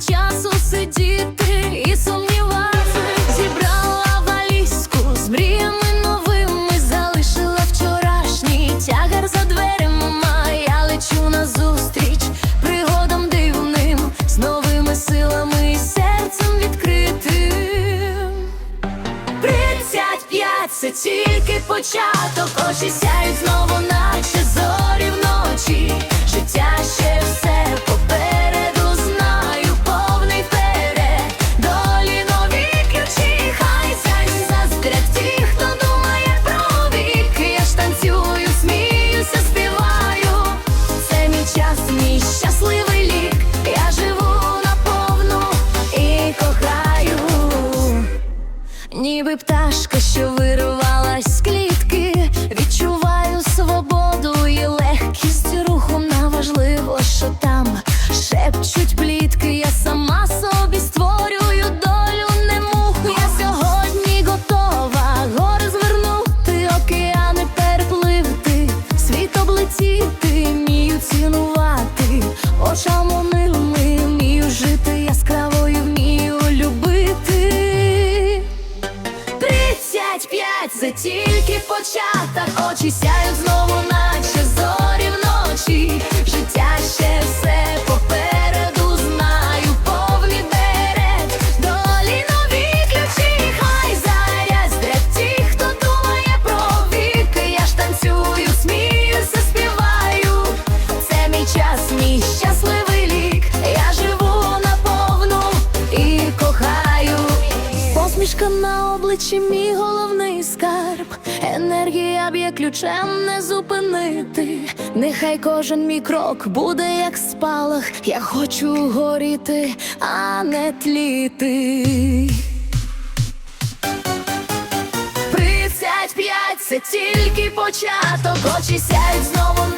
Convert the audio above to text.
часу сидіти і сумніватися, зібрала валізку з мріями новими, залишила вчорашній тягар за дверима, я лечу назустріч пригодам дивним, з новими силами і серцем відкритим. Тридцять п'ять це тільки початок, очі сяють ніби пташка, що вирвалась? кінець, це тільки початок, очі сяють знову на. Усмішка на обличчі, мій головний скарб, енергія б'є ключем не зупинити. Нехай кожен мій крок буде, як спалах. Я хочу горіти, а не тліти. Тридцять п'ять це тільки початок, очі сядь знову.